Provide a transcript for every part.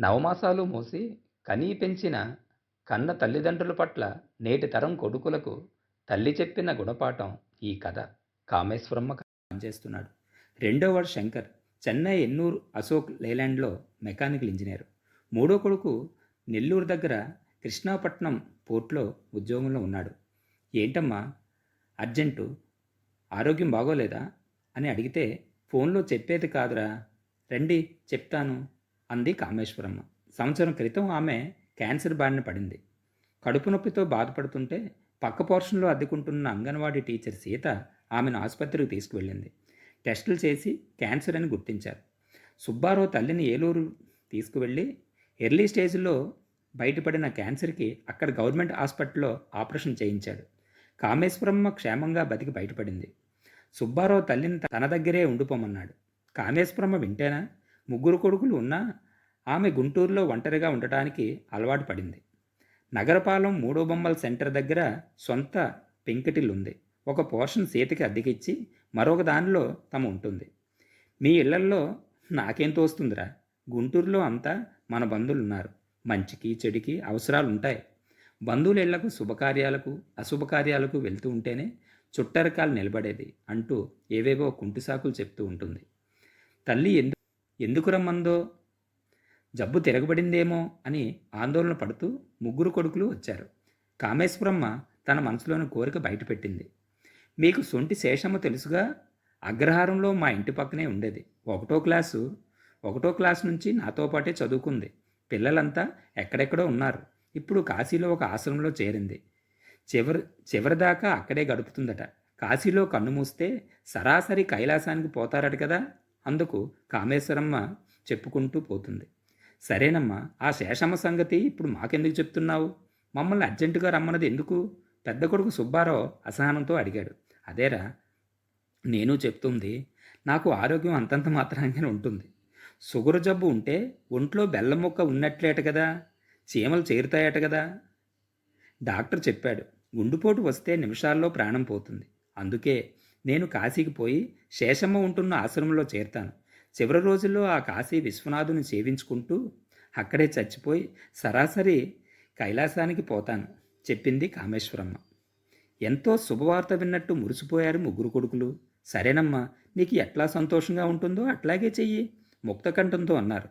నవమాసాలు మోసి కనీ పెంచిన కన్న తల్లిదండ్రుల పట్ల నేటి తరం కొడుకులకు తల్లి చెప్పిన గుణపాఠం ఈ కథ. కామేశ్వరమ్మ పనిచేస్తున్నాడు రెండో వాడు శంకర్. చెన్నై ఎన్నూరు అశోక్ లేలాండ్లో మెకానికల్ ఇంజనీర్. మూడో కొడుకు నెల్లూరు దగ్గర కృష్ణాపట్నం పోర్ట్లో ఉద్యోగంలో ఉన్నాడు. ఏంటమ్మా అర్జెంటు? ఆరోగ్యం బాగోలేదా? అని అడిగితే ఫోన్లో చెప్పేది కాదురా. రండి చెప్తాను. అంది కామేశ్వరమ్మ. సంవత్సరం క్రితం ఆమె క్యాన్సర్ బారిన పడింది. కడుపు నొప్పితో బాధపడుతుంటే పక్క పోర్షన్లో అద్దెకుంటున్న అంగన్వాడీ టీచర్ సీత ఆమెను ఆసుపత్రికి తీసుకువెళ్ళింది. టెస్టులు చేసి క్యాన్సర్ అని గుర్తించారు. సుబ్బారావు తల్లిని ఏలూరు తీసుకువెళ్ళి ఎర్లీ స్టేజ్లో బయటపడిన క్యాన్సర్కి అక్కడ గవర్నమెంట్ హాస్పిటల్లో ఆపరేషన్ చేయించాడు. కామేశ్వరమ్మ క్షేమంగా బతికి బయటపడింది. సుబ్బారావు తల్లిని తన దగ్గరే ఉండిపోమన్నాడు. కామేశ్వరమ్మ వింటేనా? ముగ్గురు కొడుకులు ఉన్నా ఆమె గుంటూరులో ఒంటరిగా ఉండటానికి అలవాటు పడింది. నగరపాలెం మూడో బొమ్మల సెంటర్ దగ్గర సొంత పెంకిటిల్లు ఉంది ఒక పోర్షన్ సీతకి అద్దెకిచ్చి మరొక దానిలో తమ ఉంటుంది. మీ ఇళ్ళల్లో నాకేం తోస్తుందిరా? గుంటూరులో అంతా మన బంధువులు ఉన్నారు మంచికి చెడుకి అవసరాలు ఉంటాయి బంధువుల ఇళ్ళకు శుభకార్యాలకు అశుభకార్యాలకు వెళ్తూ ఉంటేనే చుట్టరకాలు నిలబడేది అంటూ ఏవేవో కుంటిసాకులు చెప్తూ ఉంటుంది. తల్లి ఎందుకు ఎందుకు రమ్మందో? జబ్బు తిరగబడిందేమో అని ఆందోళన పడుతూ ముగ్గురు కొడుకులు వచ్చారు. కామేశ్వరమ్మ తన మనసులోని కోరిక బయటపెట్టింది. మీకు సొంటి శేషమ్మ తెలుసుగా? అగ్రహారంలో మా ఇంటి పక్కనే ఉండేది. ఒకటో క్లాసు ఒకటో క్లాస్ నుంచి నాతో పాటే చదువుకుంది. పిల్లలంతా ఎక్కడెక్కడో ఉన్నారు. ఇప్పుడు కాశీలో ఒక ఆశ్రమంలో చేరింది. చివరి చివరిదాకా అక్కడే గడుపుతుందట. కాశీలో కన్ను మూస్తే సరాసరి కైలాసానికి పోతారట కదా? అందుకు కామేశ్వరమ్మ చెప్పుకుంటూ పోతుంది. సరేనమ్మా ఆ శేషమ్మ సంగతి ఇప్పుడు మాకెందుకు చెప్తున్నావు? మమ్మల్ని అర్జెంటుగా రమ్మన్నది ఎందుకు? పెద్ద కొడుకు సుబ్బారావు అసహనంతో అడిగాడు. అదేరా నేను చెప్తుంది నాకు ఆరోగ్యం అంతంత మాత్రంగానే ఉంటుంది. షుగర్ జబ్బు ఉంటే ఒంట్లో బెల్లం మొక్క ఉన్నట్లేట కదా చీమలు చేరుతాయట కదా. డాక్టర్ చెప్పాడు గుండుపోటు వస్తే నిమిషాల్లో ప్రాణం పోతుంది. అందుకే నేను కాశీకి పోయి శేషమ్మ ఉంటున్న ఆశ్రమంలో చేరతాను. చివరి రోజుల్లో ఆ కాశీ విశ్వనాథుని సేవించుకుంటూ అక్కడే చచ్చిపోయి సరాసరి కైలాసానికి పోతాను చెప్పింది కామేశ్వరమ్మ. ఎంతో శుభవార్త విన్నట్టు మురిసిపోయారు ముగ్గురు కొడుకులు. సరేనమ్మా నీకు ఎట్లా సంతోషంగా ఉంటుందో అట్లాగే చెయ్యి ముక్తకంఠంతో అన్నారు.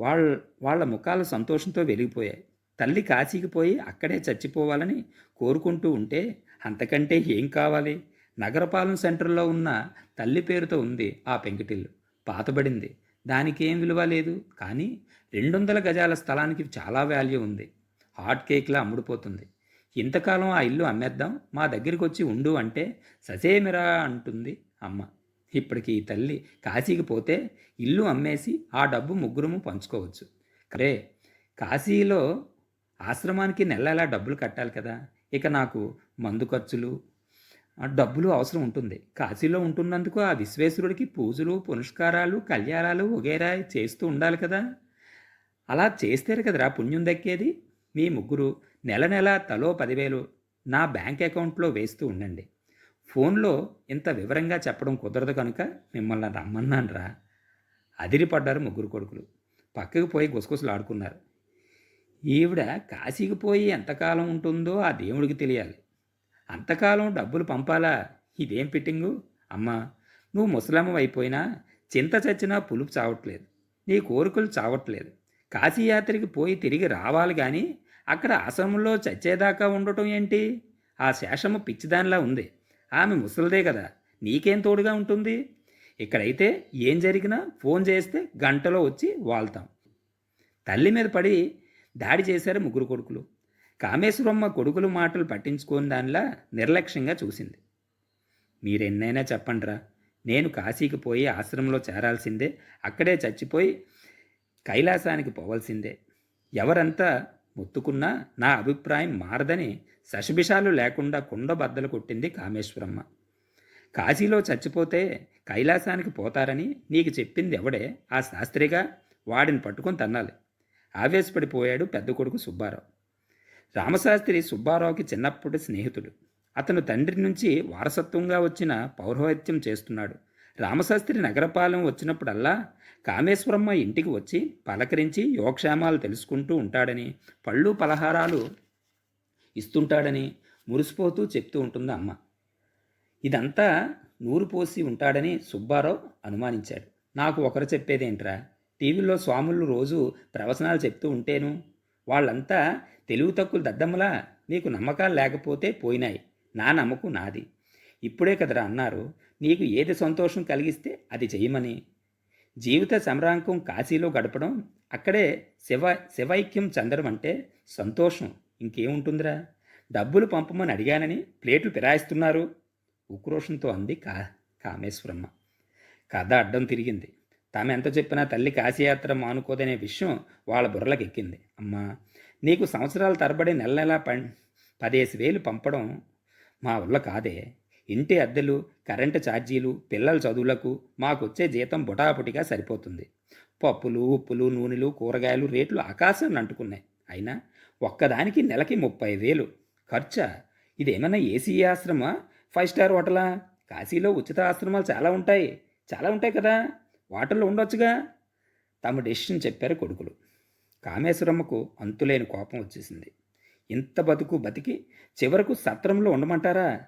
వాళ్ళ వాళ్ళ ముఖాలు సంతోషంతో వెలిగిపోయాయి. తల్లి కాశీకి పోయి అక్కడే చచ్చిపోవాలని కోరుకుంటూ ఉంటే అంతకంటే ఏం కావాలి? నగరపాలెం సెంటర్లో ఉన్న తల్లి పేరుతో ఉంది ఆ పెంకిటిల్లు. పాతబడింది. దానికి ఏం విలువ లేదు. కానీ రెండు వందల గజాల స్థలానికి చాలా వాల్యూ ఉంది. హాట్ కేక్లా అమ్ముడుపోతుంది. ఇంతకాలం ఆ ఇల్లు అమ్మేద్దాం. మా దగ్గరికి వచ్చి ఉండు అంటే ససేమిరా అంటుంది అమ్మ. ఇప్పటికి ఈ తల్లి కాశీకి పోతే ఇల్లు అమ్మేసి ఆ డబ్బు ముగ్గురము పంచుకోవచ్చు. కరే కాశీలో ఆశ్రమానికి నెల డబ్బులు కట్టాలి కదా. ఇక నాకు మందు ఖర్చులు డబ్బులు అవసరం ఉంటుంది. కాశీలో ఉంటున్నందుకు ఆ విశ్వేశ్వరుడికి పూజలు పునస్కారాలు కళ్యాణాలు వగేరా చేస్తూ ఉండాలి కదా. అలా చేస్తారు కదరా పుణ్యం దక్కేది? మీ ముగ్గురు నెల నెల తలో పదివేలు నా బ్యాంక్ అకౌంట్లో వేస్తూ ఉండండి. ఫోన్లో ఇంత వివరంగా చెప్పడం కుదరదు కనుక మిమ్మల్ని రమ్మన్నాను రా అదిరిపడ్డారు ముగ్గురు కొడుకులు. పక్కకు పోయి గుసగుసలు ఆడుకున్నారు. ఈవిడ కాశీకి పోయి ఎంతకాలం ఉంటుందో ఆ దేవుడికి తెలియాలి. అంతకాలం డబ్బులు పంపాలా? ఇదేం ఫిట్టింగు? అమ్మా నువ్వు ముసలమ్మ అయిపోయినా చింత చచ్చినా పులుపు చావట్లేదు. నీ కోరికలు చావట్లేదు. కాశీయాత్రకి పోయి తిరిగి రావాలి కానీ అక్కడ ఆశ్రమంలో చచ్చేదాకా ఉండటం ఏంటి? ఆ శేషము పిచ్చిదానిలా ఉంది. ఆమె ముసలిదే కదా నీకేం తోడుగా ఉంటుంది? ఇక్కడైతే ఏం జరిగినా ఫోన్ చేస్తే గంటలో వచ్చి వాళ్తాం. తల్లి మీద పడి దాడి చేశారు ముగ్గురు కొడుకులు. కామేశ్వరమ్మ కొడుకుల మాటలు పట్టించుకోని దానిలా నిర్లక్ష్యంగా చూసింది. మీరెన్నైనా చెప్పండిరా నేను కాశీకి పోయి ఆశ్రమంలో చేరాల్సిందే అక్కడే చచ్చిపోయి కైలాసానికి పోవాల్సిందే. ఎవరంతా మొత్తుకున్నా నా అభిప్రాయం మారదని శశభిషాలు లేకుండా కుండ బద్దలు కొట్టింది కామేశ్వరమ్మ. కాశీలో చచ్చిపోతే కైలాసానికి పోతారని నీకు చెప్పింది ఎవడే? ఆ శాస్త్రిగా వాడిని పట్టుకొని తన్నాలి. ఆవేశపడిపోయాడు పెద్ద కొడుకు సుబ్బారావు. రామశాస్త్రి సుబ్బారావుకి చిన్నప్పటి స్నేహితుడు. అతను తండ్రి నుంచి వారసత్వంగా వచ్చిన పౌరోహిత్యం చేస్తున్నాడు. రామశాస్త్రి నగరపాలెం వచ్చినప్పుడల్లా కామేశ్వరమ్మ ఇంటికి వచ్చి పలకరించి యోగక్షేమాలు తెలుసుకుంటూ ఉంటాడని పళ్ళు పలహారాలు ఇస్తుంటాడని మురిసిపోతూ చెప్తూ ఉంటుంది అమ్మ. ఇదంతా నూరు పోసి ఉంటాడని సుబ్బారావు అనుమానించాడు. నాకు ఒకరు చెప్పేదేంట్రా? టీవీలో స్వాములు రోజు ప్రవచనాలు చెప్తూ ఉంటేను వాళ్ళంతా తెలివి తక్కువ దద్దమ్మలా నీకు నమ్మకాలు లేకపోతే పోయినాయి. నా నమ్మకం నాది. ఇప్పుడే కదరా అన్నారు. నీకు ఏది సంతోషం కలిగిస్తే అది చెయ్యమని. జీవిత సంరాంకం కాశీలో గడపడం అక్కడే శివ శివైక్యం చెందడం అంటే సంతోషం. ఇంకేముంటుందిరా? డబ్బులు పంపమని అడిగానని ప్లేట్లు ఫిరాయిస్తున్నారు. ఉక్రోషంతో అంది కా కామేశ్వరమ్మ. కథ అడ్డం తిరిగింది. తాము ఎంత చెప్పినా తల్లి కాశీయాత్ర మానుకోదనే విషయం వాళ్ళ బుర్రలకు ఎక్కింది అమ్మా నీకు సంవత్సరాల తరబడి నెల నెల పం పదేసి వేలు పంపడం మా వల్ల కాదే. ఇంటి అద్దెలు కరెంటు ఛార్జీలు పిల్లల చదువులకు మాకొచ్చే జీతం బుటాబుటిగా సరిపోతుంది. పప్పులు ఉప్పులు నూనెలు కూరగాయలు రేట్లు ఆకాశం అంటుకున్నాయి. అయినా ఒక్కదానికి నెలకి ముప్పై వేలు. ఖర్చా? ఇదేమైనా ఏసీ ఆశ్రమా? ఫైవ్ స్టార్ హోటలా? కాశీలో ఉచిత ఆశ్రమాలు చాలా ఉంటాయి. చాలా ఉంటాయి కదా. వాటర్లో ఉండొచ్చుగా? తమ డెసిషన్ చెప్పారు కొడుకులు. కామేశ్వరమ్మకు అంతులేని కోపం వచ్చేసింది. ఇంత బతుకు బతికి చివరకు సత్రంలో ఉండమంటారా?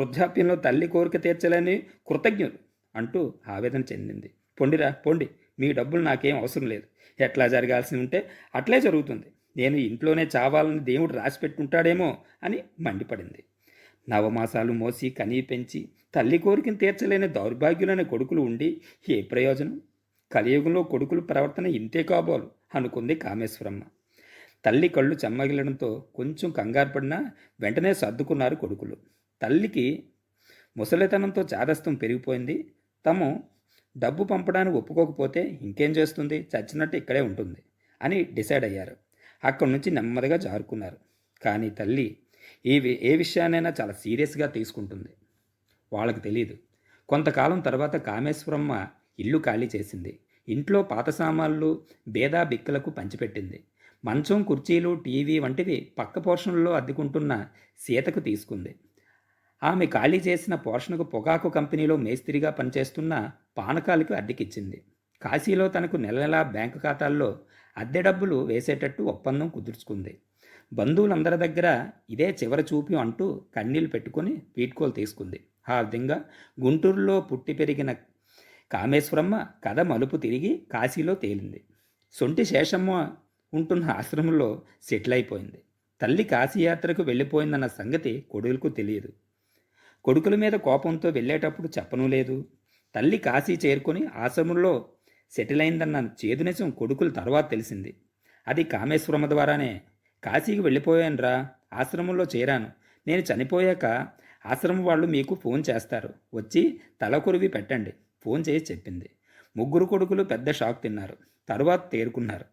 వృద్ధాప్యంలో తల్లి కోరిక తీర్చలేని కృతజ్ఞులు అంటూ ఆవేదన చెందింది. పొండిరా పొండి. మీ డబ్బులు నాకేం అవసరం లేదు. ఎట్లా జరగాల్సి ఉంటే అట్లే జరుగుతుంది. నేను ఇంట్లోనే చావాలని దేవుడు రాసి పెట్టుకుంటాడేమో అని మండిపడింది. నవమాసాలు మోసి కనీ పెంచి తల్లి కోరికను తీర్చలేని దౌర్భాగ్యులైన కొడుకులు ఉండి ఏ ప్రయోజనం? కలియుగంలో కొడుకులు ప్రవర్తన ఇంతే కాబోలు. అనుకుంది కామేశ్వరమ్మ. తల్లి కళ్ళు చెమ్మగిలడంతో కొంచెం కంగారు పడినా వెంటనే సర్దుకున్నారు కొడుకులు. తల్లికి ముసలితనంతో చాదస్తం పెరిగిపోయింది. తము డబ్బు పంపడానికి ఒప్పుకోకపోతే ఇంకేం చేస్తుంది? చచ్చినట్టు ఇక్కడే ఉంటుంది అని డిసైడ్ అయ్యారు. అక్కడి నుంచి నెమ్మదిగా జారుకున్నారు. కానీ తల్లి ఈ వి- ఏ విషయాన్నైనా చాలా సీరియస్గా తీసుకుంటుంది. వాళ్ళకి తెలియదు కొంతకాలం తర్వాత కామేశ్వరమ్మ ఇల్లు ఖాళీ చేసింది. ఇంట్లో పాత సామాన్లు బేదా బిక్కలకు పంచిపెట్టింది. మంచం కుర్చీలు టీవీ వంటివి పక్క పోర్షన్లో అద్దుకుంటున్న సీతకు తీసుకుంది. ఆమె ఖాళీ చేసిన పోర్షన్కు పొగాకు కంపెనీలో మేస్త్రిగా పనిచేస్తున్న పానకాలకు అద్దెకిచ్చింది. కాశీలో తనకు నెల నెలా బ్యాంకు ఖాతాల్లో అద్దె డబ్బులు వేసేటట్టు ఒప్పందం కుదుర్చుకుంది. బంధువులందరి దగ్గర ఇదే చివరి చూపి అంటూ కన్నీళ్ళు పెట్టుకుని వీడ్కోలు తీసుకుంది. ఆ విధంగా గుంటూరులో పుట్టి పెరిగిన కామేశ్వరమ్మ కథ మలుపు తిరిగి కాశీలో తేలింది. సొంటి శేషమ్మ ఉంటున్న ఆశ్రమంలో సెటిల్ అయిపోయింది. తల్లి కాశీయాత్రకు వెళ్ళిపోయిందన్న సంగతి కొడుకులకు తెలియదు. కొడుకుల మీద కోపంతో వెళ్ళేటప్పుడు చెప్పను లేదు. తల్లి కాశీ చేరుకొని ఆశ్రమంలో సెటిల్ అయిందన్న చేదు నిజం కొడుకుల తర్వాత తెలిసింది. అది కామేశ్వరమ్మ ద్వారానే. కాశీకి వెళ్ళిపోయానురా ఆశ్రమంలో చేరాను. నేను చనిపోయాక ఆశ్రమం వాళ్ళు మీకు ఫోన్ చేస్తారు. వచ్చి తలకొరివి పెట్టండి. ఫోన్ చేసి చెప్పింది. ముగ్గురు కొడుకులు పెద్ద షాక్ తిన్నారు. తరువాత తేరుకున్నారు.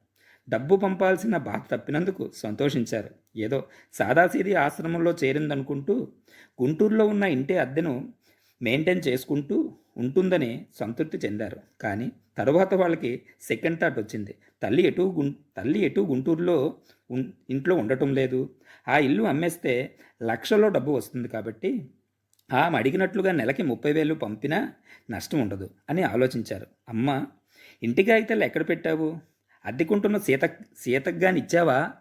డబ్బు పంపాల్సిన బాధ తప్పినందుకు సంతోషించారు. ఏదో సాదాసీది ఆశ్రమంలో చేరిందనుకుంటూ గుంటూరులో ఉన్న ఇంటి అద్దెను మెయింటైన్ చేసుకుంటూ ఉంటుందని సంతృప్తి చెందారు. కానీ తరువాత వాళ్ళకి సెకండ్ థాట్ వచ్చింది. తల్లి ఎటు గుం తల్లి ఎటు గుంటూరులో ఇంట్లో ఉండటం లేదు. ఆ ఇల్లు అమ్మేస్తే లక్షలో డబ్బు వస్తుంది కాబట్టి ఆమె అడిగినట్లుగా నెలకి ముప్పై వేలు పంపినా నష్టం ఉండదు అని ఆలోచించారు. అమ్మ ఇంటి కాగితాలు ఎక్కడ పెట్టావు? అద్దెకుంటున్న సీత సీతకు ఇచ్చావా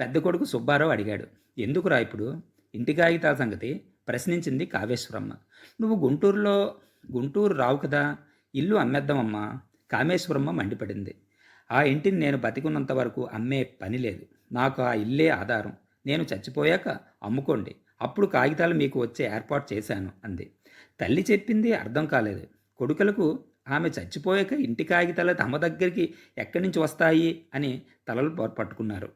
పెద్ద కొడుకు సుబ్బారావు అడిగాడు. ఎందుకురా ఇప్పుడు? ఇంటి కాగితాల సంగతి? ప్రశ్నించింది కామేశ్వరమ్మ. నువ్వు గుంటూరులో గుంటూరు రావు కదా ఇల్లు అమ్మేద్దామమ్మా కామేశ్వరమ్మ మండిపడింది. ఆ ఇంటిని నేను బతికున్నంత వరకు అమ్మే పని లేదు. నాకు ఆ ఇల్లే ఆధారం. నేను చచ్చిపోయాక అమ్ముకోండి. అప్పుడు కాగితాలు మీకు వచ్చే ఏర్పాటు చేశాను అంది. తల్లి చెప్పింది అర్థం కాలేదు. కొడుకులకు ఆమె చచ్చిపోయాక ఇంటి కాగితాలు తమ దగ్గరికి ఎక్కడి నుంచి వస్తాయి? అని తలలు పట్టుకున్నారు.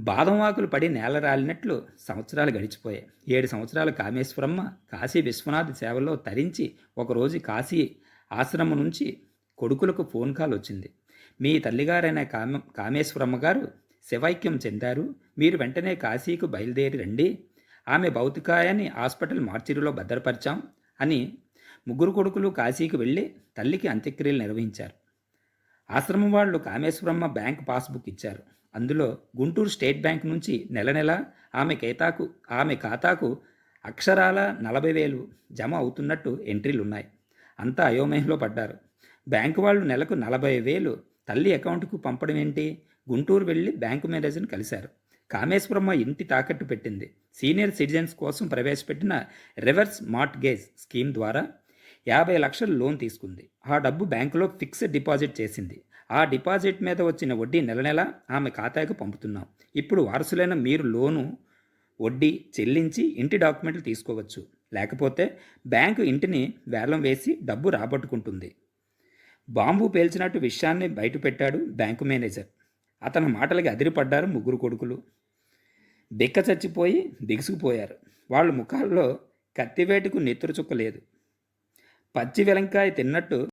బాదం ఆకులు పడి నేల రాలినట్లు సంవత్సరాలు గడిచిపోయాయి. ఏడు సంవత్సరాలు కామేశ్వరమ్మ కాశీ విశ్వనాథ్ సేవలో తరించి ఒకరోజు కాశీ ఆశ్రమం నుంచి కొడుకులకు ఫోన్ కాల్ వచ్చింది. మీ తల్లిగారైన కామ కామేశ్వరమ్మ గారు శివైక్యం చెందారు. మీరు వెంటనే కాశీకు బయలుదేరి రండి. ఆమె భౌతికాయాన్ని హాస్పిటల్ మార్చిరిలో భద్రపరిచాం అని ముగ్గురు కొడుకులు కాశీకి వెళ్ళి తల్లికి అంత్యక్రియలు నిర్వహించారు. ఆశ్రమం వాళ్ళు కామేశ్వరమ్మ బ్యాంక్ పాస్బుక్ ఇచ్చారు. అందులో గుంటూరు స్టేట్ బ్యాంక్ నుంచి నెల నెల ఆమె ఖాతాకు ఆమె ఖాతాకు అక్షరాల నలభై వేలు జమ అవుతున్నట్టు ఎంట్రీలు ఉన్నాయి. అంతా అయోమయంలో పడ్డారు. బ్యాంకు వాళ్ళు నెలకు నలభై వేలు తల్లి అకౌంట్కు పంపడం ఏంటి? గుంటూరు వెళ్ళి బ్యాంకు మేనేజర్ని కలిశారు. కామేశ్వరమ్మ ఇంటి తాకట్టు పెట్టింది. సీనియర్ సిటిజన్స్ కోసం ప్రవేశపెట్టిన రివర్స్ మార్ట్గేజ్ స్కీమ్ ద్వారా యాభై లక్షల లోన్ తీసుకుంది. ఆ డబ్బు బ్యాంకులో ఫిక్స్డ్ డిపాజిట్ చేసింది. ఆ డిపాజిట్ మీద వచ్చిన వడ్డీ నెల నెల ఆమె ఖాతాకు పంపుతున్నాం. ఇప్పుడు వారసులైన మీరు లోను వడ్డీ చెల్లించి ఇంటి డాక్యుమెంట్లు తీసుకోవచ్చు. లేకపోతే బ్యాంకు ఇంటిని వేలం వేసి డబ్బు రాబట్టుకుంటుంది. బాంబు పేల్చినట్టు విషయాన్ని బయటపెట్టాడు బ్యాంకు మేనేజర్. అతని మాటలకి అదిరిపడ్డారు ముగ్గురు కొడుకులు. బిక్క చచ్చిపోయి దిగుసుకుపోయారు. వాళ్ళ ముఖాల్లో కత్తివేటుకు నెత్తురు చుక్కలేదు పచ్చి వెలంకాయ తిన్నట్టు